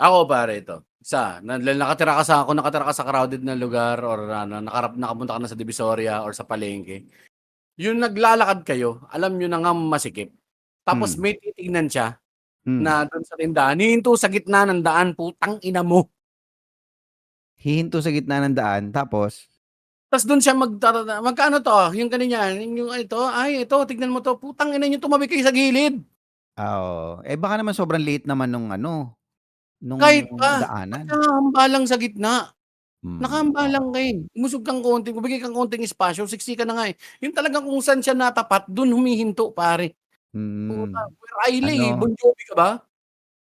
Ako pare ito, isa na nakatira ka sa kung nakatira ka sa crowded na lugar or ano, nakarap nakapunta ka na sa Divisoria or sa palengke, yung naglalakad kayo, alam niyo na ngang masikip. Tapos Hmm. may titignan siya Hmm. na dun sa tindahan, hihinto sa gitna ng daan, putang ina mo. Hihinto sa gitna ng daan tapos? Tas dun siya magtata "Magkano 'to?" Yung ganyan, yung ito, "Ay ito tignan mo 'to." Putang ina niyo tumabi kayo sa gilid. Ah, oo. Eh, baka naman sobrang liit naman nung ano, nung Kahit pa, daanan. nakahamba lang sa gitna? Hmm, Nakahamba lang ka, oo. eh. Umusog kang konti, magbigay kang konting espasyo, siksikan na nga, eh. Yung talagang kung saan siya natapat dun humihinto pare. Puta, Hmm. Queer Eye, eh, Ano Bon Jovi ka ba?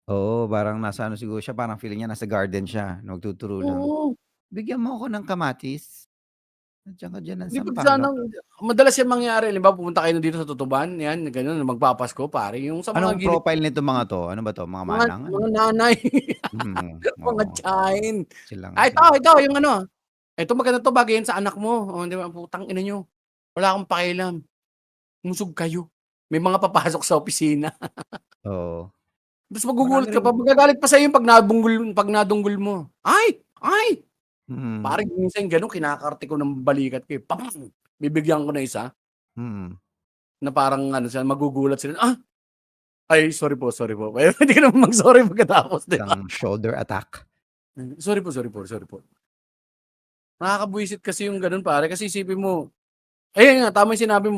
Oo, parang nasa ano siguro siya, parang feeling niya nasa garden siya, nagtuturo lang. Oo. "Bigyan mo ako ng kamatis, nandiyan ka diyan ng 'Di sampalok." sanang madalas yan mangyari, halimbawa pupunta kayo dito sa Tutuban, yan gano'n magpapasko pare, yung sa mga Anong gilid profile nitong mga 'to? Ano ba 'to, mga Mga manang, ano? mga nanay. Mm, Mga. Silang "Ah, ito, ito yung ano, ito maganda 'to bagay yan sa anak mo." Oh, 'di ba, putang ina niyo, wala akong pakialam. Umusog kayo. May mga papasok sa opisina. Oo. Tas magugulat Marami ka pa, magagalit pa sa'yo yung 'pag nabunggol 'pag nadunggol mo. "Ay! Ay!" Mm. Pare minsan gano'n kinakarte ko ng balikat ko, eh, pang! Bibigyan ko ng isa. Mm. Na parang ano sila, magugulat sila, "Ah! Ay sorry po, sorry po." Eh, hindi ka naman mag-sorry pagkatapos, 'di ba? Isang shoulder attack. Hmm, "Sorry po, sorry po, sorry po." Nakakabwisit kasi yung gano'n pare, kasi isipin mo ayun nga, tama yung sinabi mo.